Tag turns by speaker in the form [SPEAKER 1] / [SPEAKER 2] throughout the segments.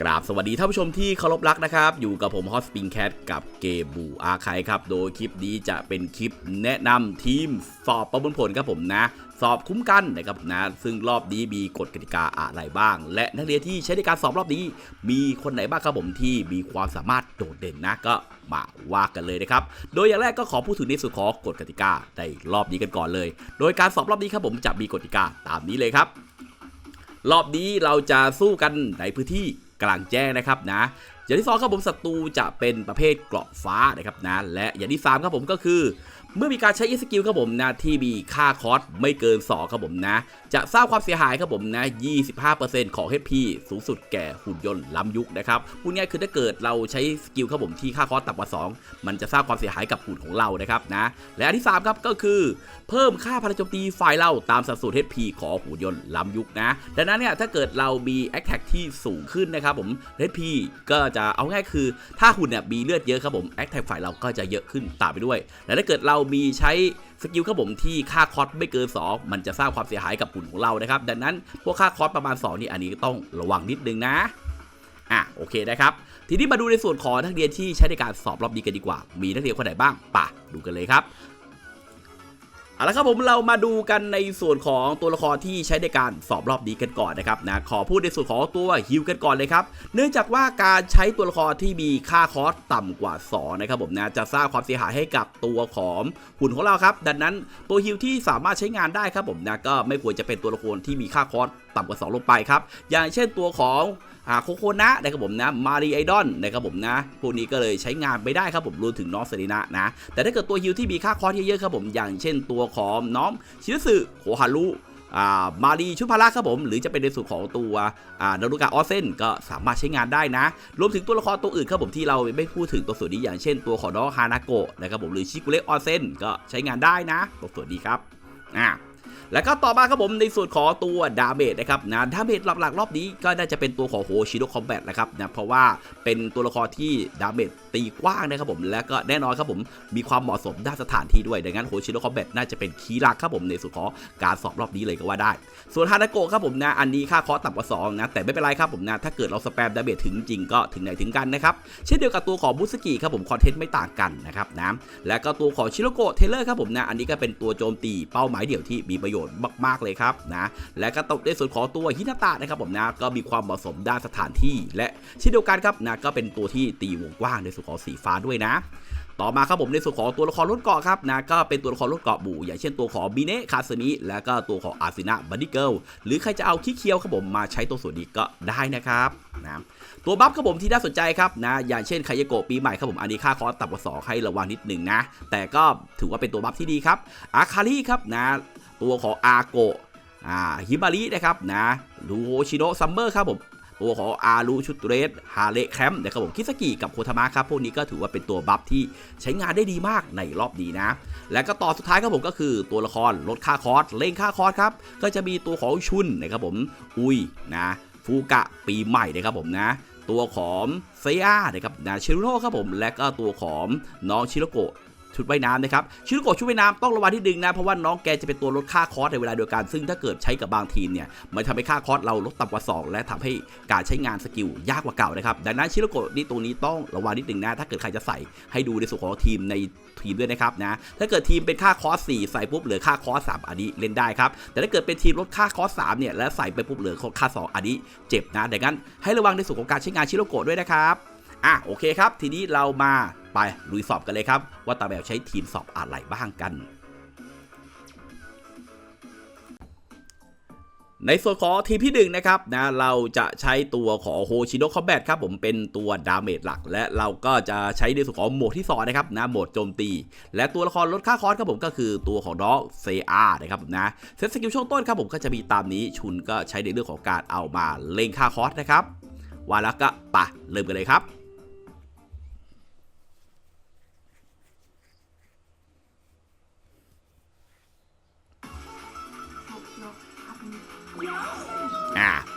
[SPEAKER 1] กราบสวัสดีท่านผู้ชมที่เคารพรักนะครับ อยู่กับผมฮอสปิงแคทกับเกบูอาคายครับ โดยคลิปนี้จะเป็นคลิปแนะนำทีมสอบประมวลผลครับผมนะ สอบคุ้มกันนะครับนะซึ่งรอบนี้มีกฎกติกาอะไรบ้าง และนักเรียนที่ใช้ในการสอบรอบนี้ มีคนไหนบ้างครับผมที่มีความสามารถโดดเด่นนะก็มาว่ากันเลยนะครับ โดยอย่างแรกก็ขอพูดถึงในส่วนของกฎกติกาในรอบนี้กันก่อนเลย โดยการสอบรอบนี้ครับผมจะมีกฎกติกาตามนี้เลยครับ รอบนี้เราจะสู้กันในพื้นที่ กลางแจ้งนะครับนะ อย่างที่สองครับผมศัตรูจะเป็นประเภทเกราะฟ้านะครับนะและอย่างที่สามครับผมก็คือ เมื่อมีการใช้สกิลครับผมนะที่มีค่าคอสไม่เกิน 2 ครับผมนะ จะสร้างความเสียหายครับผมนะ 25%ของ HP สูงสุดแก่หุ่นยนต์ล้ำยุคนะครับพูดง่ายคือถ้าเกิดเราใช้สกิลครับผมที่ค่าคอสต่ำกว่า 2 มันจะสร้างความเสียหายกับหุ่นของเรานะครับนะและอันที่3ครับก็คือ เพิ่มค่าพลังโจมตีฝ่ายเราตามสัดส่วน HP ของหุ่นยนต์ล้ำยุคนะดังนั้นเนี่ยถ้าเกิดเรามี Attack ที่สูงขึ้นนะครับผม HP ก็จะเอาง่ายคือ ถ้าหุ่นเนี่ยมีเลือดเยอะครับผม Attack ฝ่ายเราก็จะเยอะขึ้นตามไปด้วยและถ้าเกิดเรามีใช้สกิลครับผมที่ค่าคอสไม่เกิน 2 มันจะสร้างความเสียหายกับหุ่นของเรานะครับ ดังนั้นพวกค่าคอสประมาณ 2 นี่อันนี้ต้องระวังนิดนึงนะอะโอเคนะครับ ทีนี้มาดูในส่วนของนักเรียนที่ใช้ในการสอบรอบนี้กันดีกว่า มีนักเรียนคนไหนบ้างป่ะดูกันเลยครับ เอาละครับผมเรามาดูกันในส่วนของตัวละครที่ใช้ในการสอบรอบนี้กันก่อนนะครับนะขอพูดในส่วนของตัวฮิวกันก่อนเลยครับ เนื่องจากว่าการใช้ตัวละครที่มีค่าคอสต่ำกว่า2นะครับผมนะจะสร้างความเสียหายให้กับตัวของหุ่นของเราครับ ดังนั้นตัวฮิวที่สามารถใช้งานได้ครับผมนะก็ไม่ควรจะเป็นตัวละครที่มีค่าคอสต่ำกว่า 2 ลงไปครับ อย่างเช่นตัวของ โคโคนะนะครับผมนะมารีไอดอนนะครับผมนะพวกนี้ก็เลยใช้งานไม่ได้ครับผมรวมถึงน้องเซรีนะนะ แต่ถ้าเกิดตัวฮิวที่มีค่าคอร์สเยอะๆครับผมอย่างเช่นตัวของน้องชินสึโคฮารุอามารีชุพาระครับผม หรือจะเป็นในส่วนของตัวอ่านารุกะออเซนก็สามารถใช้งานได้นะ รวมถึงตัวละครตัวอื่นครับผมที่เราไม่พูดถึงตัวส่วนนี้อย่างเช่นตัวของน้องฮานาโกะนะครับผมหรือชิกุเระออเซนก็ใช้งานได้นะตัวส่วนนี้ครับอ่า แล้วก็ต่อมาครับผมในส่วนของตัวดาเมจนะครับนะดาเมจหลักๆ รอบนี้ก็น่าจะเป็นตัวของโฮชิโดคอมแบทนะครับนะเพราะว่าเป็นตัวละครที่ดาเมจตีกว้างนะครับผมและก็แน่นอนครับผมมีความเหมาะสมด้านสถานที่ด้วยดังนั้นโฮชิโดคอมแบทน่าจะเป็นคีย์หลักครับผมในส่วนของการสอบรอบนี้เลยก็ว่าได้ ส่วนฮานาโกะครับผมนะอันนี้ค่าคอต่ำกว่า2นะแต่ไม่เป็นไรครับผมนะถ้าเกิดเราสแปมดาเมจถึงจริงก็ถึงไหนถึงกันนะครับเช่นเดียวกับตัวของบุสกิครับผมคอนเทนต์ไม่ต่างกันนะครับนะและก็ตัวของชิโรโกะเทเลอร์ครับผมนะอันนี้ก็เป็นตัวโจมตีเป้าหมายเดี่ยวที่มีประโยชน์มากๆเลยครับนะและก็ตกในส่วนของตัวฮินาตะนะครับผมนะก็มีความเหมาะสมด้านสถานที่ และเช่นเดียวกันครับนะก็เป็นตัวที่ตีวงกว้างในส่วนของสีฟ้าด้วยนะต่อมาครับผมในส่วนของตัวละครรถเกาะครับนะก็เป็นตัวละครรถเกาะบูอย่างเช่นตัวของบิเนะคาสมิและก็ตัวของอาซินะบันดิเกิลหรือใครจะเอาขี้เคียวครับผมมาใช้ตัวส่วนนี้ก็ได้นะครับนะตัวบัฟครับผมที่น่าสนใจครับนะอย่างเช่นไคยโกะปีใหม่ครับผมอันนี้ค่าคอสต่ำกว่า2ให้ระวังนิดหนึ่งนะ แต่ก็ถือว่าเป็นตัวบัฟที่ดีครับอาคาริครับนะ ตัวของอาโกะอ่าฮิมารินะครับนะลูโฮชิโนะซัมเมอร์ครับผมตัวของอารูชุดเรสฮาเลแคมป์นะครับผมคิสกิกับโคทามะครับพวกนี้ก็ถือว่าเป็นตัวบัฟที่ใช้งานได้ดีมากในรอบนี้นะ และก็ต่อสุดท้ายครับผมก็คือตัวละครลดค่าคอสเล่งค่าคอสครับ ก็จะมีตัวของชุนนะครับผม อุยนะฟูกะปีใหม่นะครับผมนะ ตัวของเซียนะครับนะชิโร่ครับผม และก็ตัวของน้องชิโรโกะ ชุดว่ายน้ำนะครับชิโรโกะชุดว่ายน้ำต้องระวังที่ดึงนะ เพราะว่าน้องแกจะเป็นตัวลดค่าคอสในเวลาเดียวกัน ซึ่งถ้าเกิดใช้กับบางทีมเนี่ย มันทำให้ค่าคอสเราลดต่ำกว่า 2 และทำให้การใช้งานสกิลยากกว่าเก่านะครับ ดังนั้นชิโรโกะนี่ตรงนี้ต้องระวังนิดนึงนะ ถ้าเกิดใครจะใส่ให้ดูในส่วนของทีมในทีมด้วยนะครับนะ ถ้าเกิดทีมเป็นค่าคอส4ใส่ปุ๊บเหลือค่าคอส3อันนี้เล่นได้ครับ แต่ถ้าเกิดเป็นทีมลดค่าคอส3เนี่ยแล้วใส่ไปปุ๊บเหลือค่า 2 อันนี้เจ็บนะดังนั้นให้ระวังในส่วนของการใช้งานชิโรโกะด้วยนะครับ อะโอเคครับ ทีนี้เรามาไปลุยสอบกันเลยครับ ว่าตาแบบใช้ทีมสอบอะไรบ้างกัน ในส่วนของทีมที่หนึ่งนะครับนะเราจะใช้ตัวของโฮชิโนะคอมแบทครับผมเป็นตัวดาเมจหลัก และเราก็จะใช้ในส่วนของโหมดที่สองนะครับนะโหมดโจมตี และตัวละครลดค่าคอสครับผมก็คือตัวของน้องเซอานะครับผมนะเซตสกิลช่วงต้นครับผมก็จะมีตามนี้ชุนก็ใช้ในเรื่องของการเอามาเล็งค่าคอสนะครับว่าแล้วก็ปะเริ่มกันเลยครับ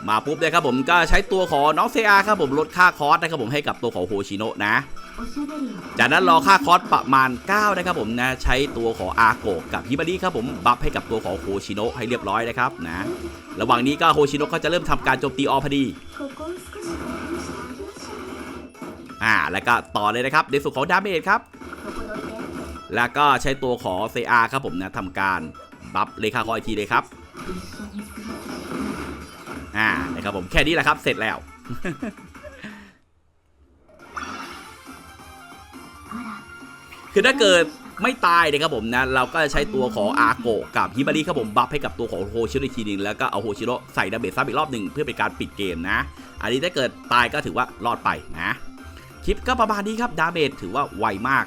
[SPEAKER 1] มาปุ๊บเลยครับผมก็ใช้ตัวของน้องเซอาครับผมลดค่าคอสนะครับผมให้กับตัวของโฮชิโนะนะ จากนั้นรอค่าคอสประมาณ 9 นะครับผมนะใช้ตัวของอาโกกับฮิบาริครับผมบัฟให้กับตัวของโฮชิโนะให้เรียบร้อยนะครับนะระหว่างนี้ก็โฮชิโนะก็จะเริ่มทำการโจมตีออพอดีอ่าแล้วก็ต่อเลยนะครับในส่วนของดาเมจครับแล้วก็ใช้ตัวของเซอาครับผมนะทำการบัฟเลขาคอยทีเลยครับ อ่านะครับผมแค่นี้แหละครับเสร็จแล้วคือถ้าเกิดไม่ตายนะครับผมนะเราก็จะใช้ตัวของอาโกะกับฮิบาริครับผมบัฟให้กับตัวของโฮชิโร่อีกทีหนึงแล้วก็เอาโฮชิโร่ใส่ดาเมจซ้ำอีกรอบหนึ่งเพื่อเป็นการปิดเกมนะ อันนี้ถ้าเกิดตายก็ถือว่ารอดไปนะ คลิปก็ประมาณนี้ครับดาเมจถือว่าไวมาก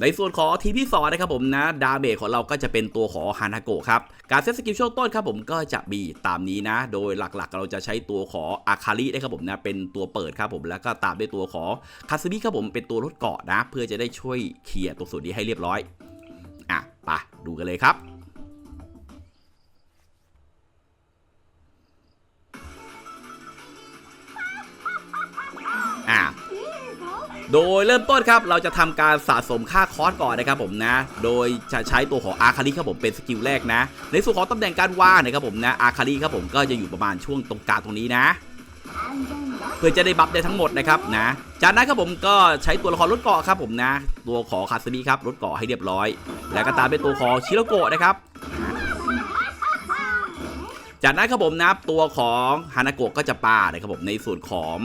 [SPEAKER 1] ในส่วนของทีมที่สองนะครับผมนะดาเมจของเราก็จะเป็นตัวของฮานาโกะครับการเซตสกิลช่วงต้นครับผมก็จะมีตามนี้นะ โดยหลักๆ เราจะใช้ตัวของอาคารินะครับผมนะเป็นตัวเปิดครับผมแล้วก็ตามด้วยตัวของคาซึมิครับผมเป็นตัวลดเกาะนะ เพื่อจะได้ช่วยเคลียร์ตัวส่วนนี้ให้เรียบร้อยอะไปดูกันเลยครับ โดยเริ่มต้นครับเราจะทำการสะสมค่าคอสก่อนนะครับผมนะ โดยจะใช้ตัวของอาคาริครับผมเป็นสกิลแรกนะ ในส่วนของตำแหน่งการว่างนะครับผมนะอาคาริครับผมก็จะอยู่ประมาณช่วงตรงกลางตรงนี้นะ เพื่อจะได้บัฟได้ทั้งหมดนะครับนะจากนั้นครับผมก็ใช้ตัวละครลดเกาะครับผมนะ ตัวของคาสมิครับลดเกาะให้เรียบร้อย แล้วก็ตามด้วยตัวของชิโรโกะนะครับจากนั้นครับผมนะตัวของฮานาโกะก็จะปานะครับผมในส่วนของ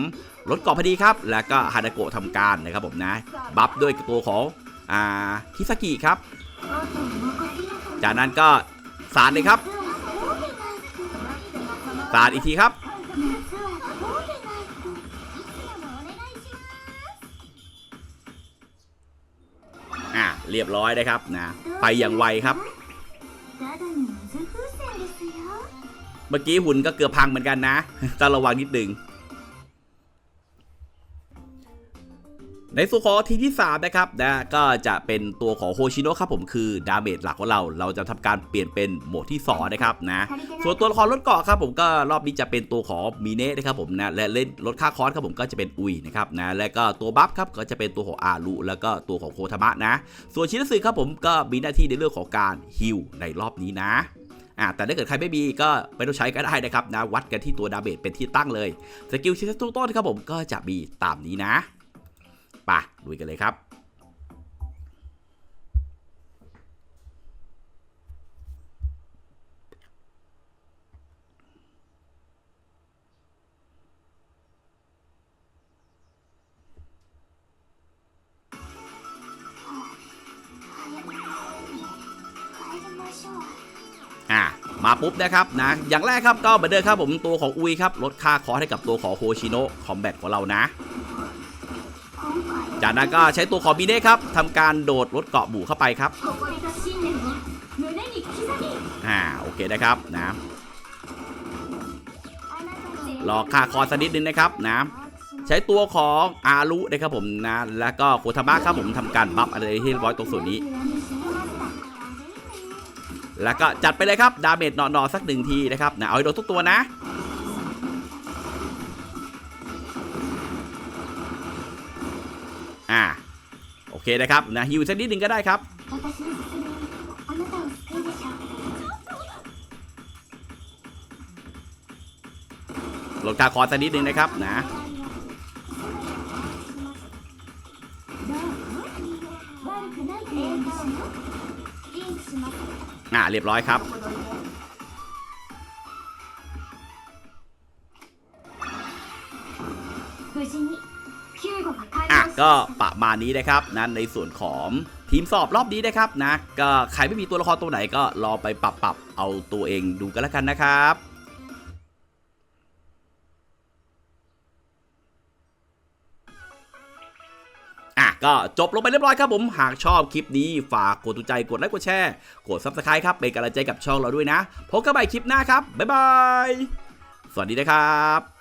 [SPEAKER 1] รถเกาะพอดีครับ แล้วก็ฮานาโกะทำการนะครับผมนะ บัฟด้วยตัวของอ่าคิสกิครับ จากนั้นก็สาดเลยครับสาดอีกทีครับ อะเรียบร้อยนะครับนะ ไปอย่างไวครับ เมื่อกี้หุ่นก็เกือบพังเหมือนกันนะต้องระวังนิดนึง ในส่วนของทีที่3นะครับนะก็จะเป็นตัวของโฮชิโนะครับผมคือดาเมจหลักของเราเราจะทำการเปลี่ยนเป็นโหมดที่2นะครับนะส่วนตัวละครลดเกาะครับผมก็รอบนี้จะเป็นตัวของมีเน่นะครับผมนะและเล่นลดค่าคอร์สครับผมก็จะเป็นอุยนะครับนะและก็ตัวบัฟครับก็จะเป็นตัวของอารุแล้วก็ตัวของโคทามะนะ ส่วนชินสึครับผมก็มีหน้าที่ในเรื่องของการฮิลในรอบนี้นะอ่าแต่ถ้าเกิดใครไม่มีก็ไม่ต้องใช้ก็ได้นะครับนะวัดกันที่ตัวดาเมจเป็นที่ตั้งเลย สกิลชินสึต้นครับผมก็จะมีตามนี้นะ ปะลุยกันเลยครับอะมาปุ๊บนะครับนะอย่างแรกครับก็เหมือนเดิมครับผมตัวของอุยครับลดค่าคอสให้กับตัวของโฮชิโนะคอมแบทของเรานะ จากนั้นก็ใช้ตัวของบีเน่ครับทำการโดดลดเกาะบูเข้าไปครับอ่าโอเคนะครับนะรอคาคอร์สสักนิดนึงนะครับนะใช้ตัวของอารุนะครับผมนะแล้วก็โคทามะครับผมทำการบัฟอะไรที่ร้อยตรงส่วนนี้ แล้วก็จัดไปเลยครับดาเมจหนอๆสักหนึ่งทีนะครับนะเอาให้โดนทุกตัวนะ เคนะครับนะฮิวสักนิดหนึ่งก็ได้ครับลดค่าคอสักนิดหนึ่งนะครับนะอ่าเรียบร้อยครับ อะก็ประมาณนี้นะครับนะในส่วนของทีมสอบรอบนี้นะครับนะก็ใครไม่มีตัวละครตัวไหนก็รอไปปรับปรับเอาตัวเองดูกันแล้วกันนะครับอะก็จบลงไปเรียบร้อยครับผม หากชอบคลิปนี้ฝากกดถูกใจกดไลค์กดแชร์ กด Subscribe ครับ เป็นกำลังใจกับช่องเราด้วยนะ พบกันใหม่คลิปหน้าครับ บ๊ายบาย สวัสดีนะครับ